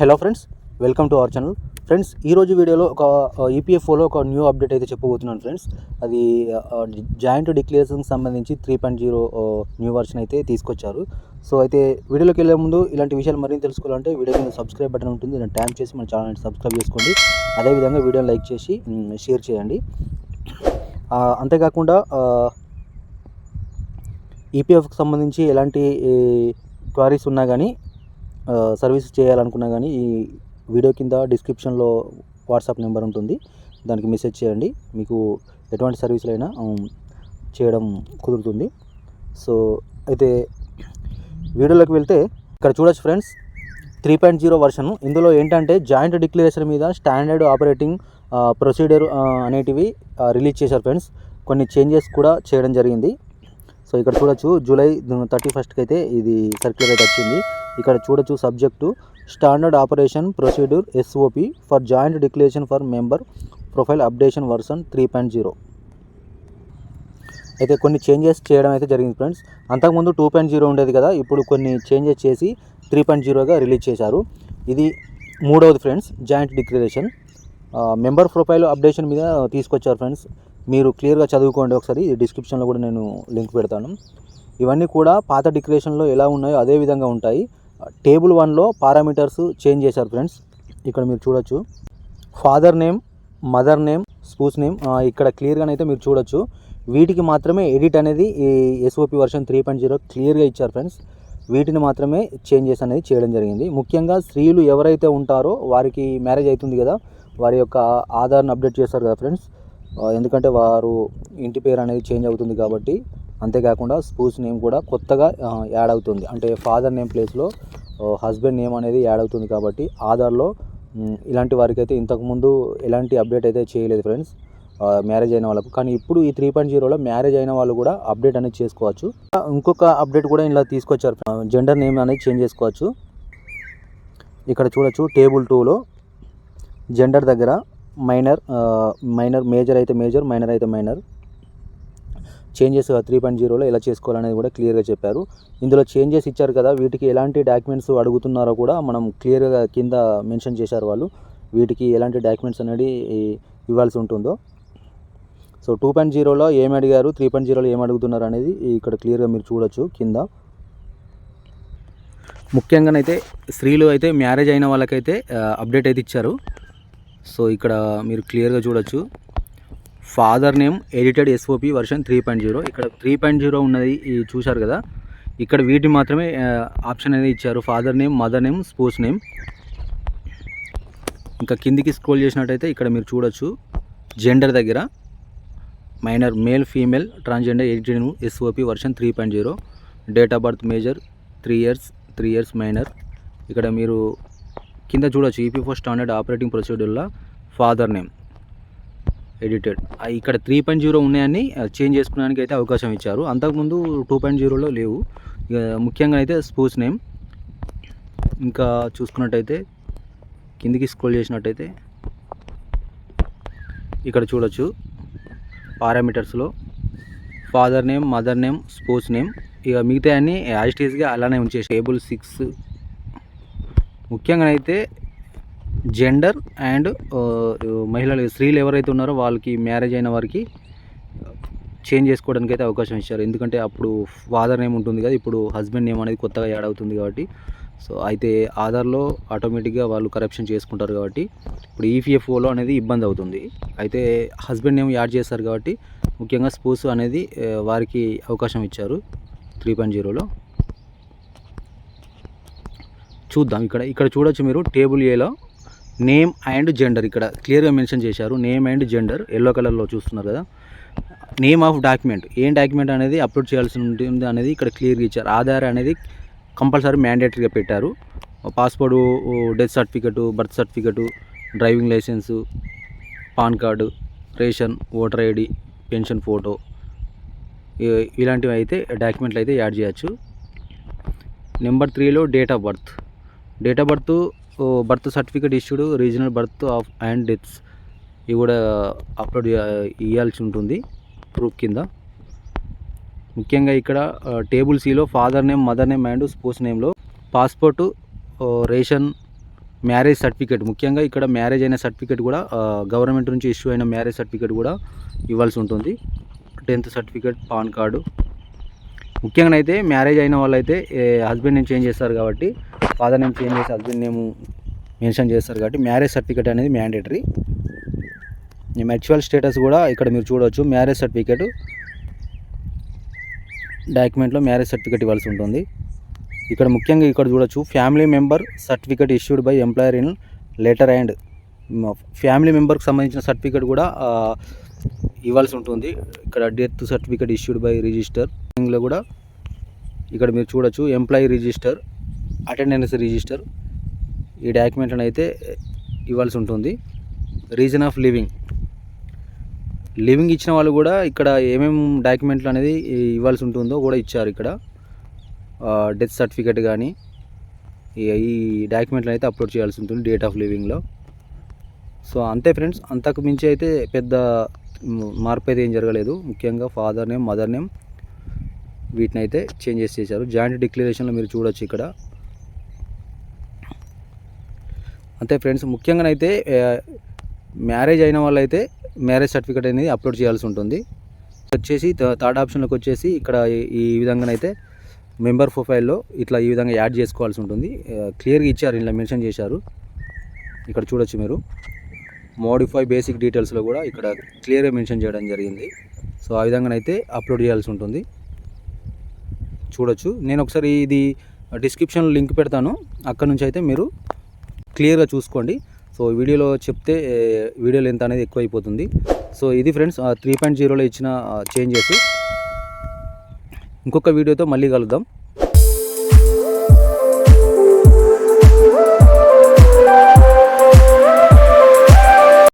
Hello friends welcome to our channel. Friends ఈరోజు వీడియోలో ఒక ఈపీఎఫ్ఓలో ఒక న్యూ అప్డేట్ అయితే చెప్పబోతున్నాను ఫ్రెండ్స్. అది జాయింట్ డిక్లరేషన్కి సంబంధించి three point zero new version అయితే తీసుకొచ్చారు. సో అయితే వీడియోలోకి వెళ్ళే ముందు ఇలాంటి విషయాలు మరింత తెలుసుకోవాలంటే వీడియో కింద సబ్స్క్రైబ్ బటన్ ఉంటుంది. దాన్ని ట్యాప్ చేసి మన ఛానల్ని సబ్స్క్రైబ్ చేసుకోండి. అదేవిధంగా వీడియోని లైక్ చేసి షేర్ చేయండి. అంతేకాకుండా ఈపీఎఫ్కి సంబంధించి ఎలాంటి క్వారీస్ ఉన్నా కానీ సర్వీస్ చేయాలనుకున్నా కానీ ఈ వీడియో కింద డిస్క్రిప్షన్లో వాట్సాప్ నెంబర్ ఉంటుంది. దానికి మెసేజ్ చేయండి. మీకు ఎటువంటి సర్వీసులైనా చేయడం కుదురుతుంది. సో అయితే వీడియోలోకి వెళ్తే ఇక్కడ చూడొచ్చు friends three point zero version. ఇందులో ఏంటంటే జాయింట్ డిక్లరేషన్ మీద స్టాండర్డ్ ఆపరేటింగ్ ప్రొసీడర్ అనేటివి రిలీజ్ చేశారు ఫ్రెండ్స్. కొన్ని చేంజెస్ కూడా చేయడం జరిగింది. సో ఇక్కడ చూడొచ్చు జూలై థర్టీ ఫస్ట్కి అయితే ఇది సర్క్యులర్ అయితే వచ్చింది. ఇక్కడ చూడొచ్చు subject standard operation procedure SOP for joint declaration for member profile updation version three point zero. అయితే కొన్ని చేంజెస్ చేయడం అయితే జరిగింది ఫ్రెండ్స్. అంతకుముందు టూ పాయింట్ జీరో ఉండేది కదా ఇప్పుడు కొన్ని చేంజెస్ చేసి త్రీ పాయింట్ జీరోగా రిలీజ్ చేశారు. ఇది మూడవది friends joint declaration. Member profile updation మీద తీసుకొచ్చారు ఫ్రెండ్స్. మీరు క్లియర్గా చదువుకోండి ఒకసారి డిస్క్రిప్షన్లో కూడా నేను లింక్ పెడతాను. ఇవన్నీ కూడా పాత డిక్లరేషన్లో ఎలా ఉన్నాయో అదే విధంగా ఉంటాయి. టేబుల్ వన్లో పారామీటర్స్ చేంజ్ చేశారు ఫ్రెండ్స్. ఇక్కడ మీరు చూడొచ్చు. Father name mother name spouse name ఇక్కడ క్లియర్గానైతే అయితే మీరు చూడొచ్చు. వీటికి మాత్రమే ఎడిట్ అనేది ఈ SOP version three point zero క్లియర్గా ఇచ్చారు ఫ్రెండ్స్. వీటిని మాత్రమే చేంజెస్ అనేది చేయడం జరిగింది. ముఖ్యంగా స్త్రీలు ఎవరైతే ఉంటారో వారికి మ్యారేజ్ అవుతుంది కదా వారి యొక్క ఆధార్ని అప్డేట్ చేస్తారు కదా ఫ్రెండ్స్. ఎందుకంటే వారు ఇంటి పేరు అనేది చేంజ్ అవుతుంది కాబట్టి అంతేకాకుండా స్పూస్ నేమ్ కూడా కొత్తగా యాడ్ అవుతుంది. అంటే ఫాదర్ నేమ్ ప్లేస్లో హస్బెండ్ నేమ్ అనేది యాడ్ అవుతుంది కాబట్టి ఆధార్లో ఇలాంటి వారికి అయితే ఇంతకుముందు ఎలాంటి అప్డేట్ అయితే చేయలేదు ఫ్రెండ్స్. మ్యారేజ్ అయిన వాళ్ళకు. కానీ ఇప్పుడు ఈ త్రీ పాయింట్ జీరోలో మ్యారేజ్ అయిన వాళ్ళు కూడా అప్డేట్ అనేది చేసుకోవచ్చు. ఇంకొక అప్డేట్ కూడా ఇలా తీసుకొచ్చారు జెండర్ నేమ్ అనేది చేంజ్ చేసుకోవచ్చు. ఇక్కడ చూడొచ్చు టేబుల్ టూలో జెండర్ దగ్గర మైనర్ మైనర్ మేజర్ అయితే మేజర్ మైనర్ అయితే మైనర్. చేంజెస్ త్రీ పాయింట్ జీరోలో ఎలా చేసుకోవాలనేది కూడా క్లియర్గా చెప్పారు. ఇందులో చేంజెస్ ఇచ్చారు కదా వీటికి ఎలాంటి డాక్యుమెంట్స్ అడుగుతున్నారో కూడా మనం క్లియర్గా కింద మెన్షన్ చేశారు వాళ్ళు. వీటికి ఎలాంటి డాక్యుమెంట్స్ అనేది ఇవ్వాల్సి ఉంటుందో. సో టూ పాయింట్ జీరోలో ఏమి అడిగారు త్రీ పాయింట్ జీరోలో ఏం అడుగుతున్నారు అనేది ఇక్కడ క్లియర్గా మీరు చూడొచ్చు కింద. ముఖ్యంగానైతే స్త్రీలు అయితే మ్యారేజ్ అయిన వాళ్ళకైతే అప్డేట్ అయితే ఇచ్చారు. సో ఇక్కడ మీరు క్లియర్గా చూడొచ్చు. Father name edited SOP version three point zero ఇక్కడ త్రీ పాయింట్ జీరో ఉన్నది చూశారు కదా? ఇక్కడ వీటి మాత్రమే ఆప్షన్ అనేది ఇచ్చారు. Father name mother name spouse name. ఇంకా కిందికి స్క్రోల్ చేసినట్టయితే ఇక్కడ మీరు చూడొచ్చు. జెండర్ దగ్గర minor male female transgender edited SOP version three point zero date of birth major three years three years minor ఇక్కడ మీరు కింద చూడొచ్చు. ఈపీ ఫోర్ స్టాండర్డ్ ఆపరేటింగ్ ప్రొసీడ్యూర్లో ఫాదర్ నేమ్. ఎడిటెడ్. ఇక్కడ త్రీ పాయింట్ జీరో ఉన్నాయని చేంజ్ చేసుకోవడానికి అయితే అవకాశం ఇచ్చారు. అంతకుముందు టూ పాయింట్ జీరోలో లేవు. ఇక ముఖ్యంగా అయితే స్పోర్ట్స్ నేమ్. ఇంకా చూసుకున్నట్టయితే కిందికి స్క్రోల్ చేసినట్టయితే ఇక్కడ చూడొచ్చు. పారామీటర్స్లో father name mother name spouse name. ఇక మిగతా అన్ని యాజిటీస్గా అలానే ఉంచేసి టేబుల్ సిక్స్. ముఖ్యంగా అయితే జెండర్ అండ్ uh, మహిళలు స్త్రీలు ఎవరైతే ఉన్నారో వాళ్ళకి మ్యారేజ్ అయిన వారికి చేంజ్ చేసుకోవడానికి అయితే అవకాశం ఇచ్చారు. ఎందుకంటే అప్పుడు ఫాదర్ నేమ్ ఉంటుంది కదా ఇప్పుడు హస్బెండ్ నేమ్ అనేది కొత్తగా యాడ్ అవుతుంది కాబట్టి. సో అయితే ఆధార్లో ఆటోమేటిక్గా వాళ్ళు కరప్షన్ చేసుకుంటారు కాబట్టి ఇప్పుడు ఈపీఎఫ్ఓలో అనేది ఇబ్బంది అవుతుంది. అయితే హస్బెండ్ నేమ్ యాడ్ చేస్తారు కాబట్టి ముఖ్యంగా స్పోర్ట్స్ అనేది uh, వారికి అవకాశం ఇచ్చారు త్రీ పాయింట్ జీరోలో చూద్దాం ఇక్కడ ఇక్కడ చూడొచ్చు మీరు టేబుల్ ఏలో నేమ్ అండ్ జెండర్ ఇక్కడ క్లియర్గా మెన్షన్ చేశారు. నేమ్ అండ్ జెండర్ ఎల్లో కలర్లో చూస్తున్నారు కదా. నేమ్ ఆఫ్ డాక్యుమెంట్ ఏం డాక్యుమెంట్ అనేది అప్లోడ్ చేయాల్సి ఉంటుంది అనేది ఇక్కడ క్లియర్గా ఇచ్చారు. ఆధార్ అనేది కంపల్సరీ మ్యాండేటరీగా పెట్టారు. Passport death certificate birth certificate driving licence PAN card ration voter ID pension photo ఇలాంటివి అయితే డాక్యుమెంట్లు అయితే యాడ్ చేయొచ్చు. నెంబర్ త్రీలో date of birth. Date of birth birth certificate issued regional birth of and deaths. ఇవి కూడా అప్లోడ్ ఇవ్వాల్సి ఉంటుంది ప్రూఫ్ కింద. ముఖ్యంగా ఇక్కడ టేబుల్ సిలో father name mother name and spouse నేమ్లో passport ration marriage certificate. ముఖ్యంగా ఇక్కడ మ్యారేజ్ అయిన సర్టిఫికేట్ కూడా గవర్నమెంట్ నుంచి ఇష్యూ అయిన మ్యారేజ్ సర్టిఫికేట్ కూడా ఇవ్వాల్సి ఉంటుంది. టెన్త్ సర్టిఫికేట్ పాన్ కార్డు ముఖ్యంగా అయితే మ్యారేజ్ అయిన వాళ్ళైతే హస్బెండ్ నేమ్ చేంజ్ చేస్తారు కాబట్టి ఫాదర్ నేమ్ చేంజ్ చేసి హస్బెండ్ నేమ్ మెన్షన్ చేస్తారు కాబట్టి మ్యారేజ్ సర్టిఫికేట్ అనేది మ్యాండేటరీ యాక్చువల్ స్టేటస్ కూడా ఇక్కడ మీరు చూడవచ్చు మ్యారేజ్ సర్టిఫికేట్ డాక్యుమెంట్లో మ్యారేజ్ సర్టిఫికేట్ ఇవ్వాల్సి ఉంటుంది. ఇక్కడ ముఖ్యంగా ఇక్కడ చూడొచ్చు. Family member certificate issued by employer in letter and family మెంబర్కి సంబంధించిన సర్టిఫికేట్ కూడా ఇవ్వాల్సి ఉంటుంది. ఇక్కడ డెత్ సర్టిఫికేట్ ఇష్యూడ్ బై రిజిస్టర్లో కూడా ఇక్కడ మీరు చూడొచ్చు ఎంప్లాయీ రిజిస్టర్ అటెండెన్స్ రిజిస్టర్ ఈ డాక్యుమెంట్లను అయితే ఇవ్వాల్సి ఉంటుంది. రీజన్ ఆఫ్ లివింగ్ లివింగ్ ఇచ్చిన వాళ్ళు కూడా ఇక్కడ ఏమేమి డాక్యుమెంట్లు అనేది ఇవ్వాల్సి ఉంటుందో కూడా ఇచ్చారు ఇక్కడ. డెత్ సర్టిఫికేట్ కానీ ఈ- ఈ డాక్యుమెంట్లు అయితే అప్లోడ్ చేయాల్సి ఉంటుంది డేట్ ఆఫ్ లివింగ్లో. సో అంతే ఫ్రెండ్స్. అంతకు మించి అయితే పెద్ద మార్పు అయితే ఏం జరగలేదు. ముఖ్యంగా ఫాదర్ నేమ్ మదర్ నేమ్ వీటిని అయితే చేంజెస్ చేశారు. జాయింట్ డిక్లరేషన్లో మీరు చూడొచ్చు ఇక్కడ. అంతే ఫ్రెండ్స్ ముఖ్యంగానైతే మ్యారేజ్ అయిన వాళ్ళైతే మ్యారేజ్ సర్టిఫికేట్ అనేది అప్లోడ్ చేయాల్సి ఉంటుంది. వచ్చేసి థర్డ్ ఆప్షన్లోకి వచ్చేసి ఇక్కడ ఈ- ఈ విధంగానైతే మెంబర్ ప్రొఫైల్లో ఇట్లా ఈ విధంగా యాడ్ చేసుకోవాల్సి ఉంటుంది. క్లియర్గా ఇచ్చారు ఇలా మెన్షన్ చేశారు. ఇక్కడ చూడొచ్చు మీరు. మోడిఫై బేసిక్ డీటెయిల్స్లో కూడా ఇక్కడ క్లియర్గా మెన్షన్ చేయడం జరిగింది. సో ఆ విధంగానైతే అప్లోడ్ చేయాల్సి ఉంటుంది. చూడొచ్చు. నేను ఒకసారి ఇది డిస్క్రిప్షన్లో లింక్ పెడతాను. అక్కడ నుంచి అయితే మీరు క్లియర్గా చూసుకోండి. సో వీడియోలో చెప్తే వీడియోలు ఎంత అనేది ఎక్కువ అయిపోతుంది సో ఇది ఫ్రెండ్స్ త్రీ పాయింట్ జీరోలో ఇచ్చిన చేంజెస్ ఇంకొక వీడియోతో మళ్ళీ కలుద్దాం.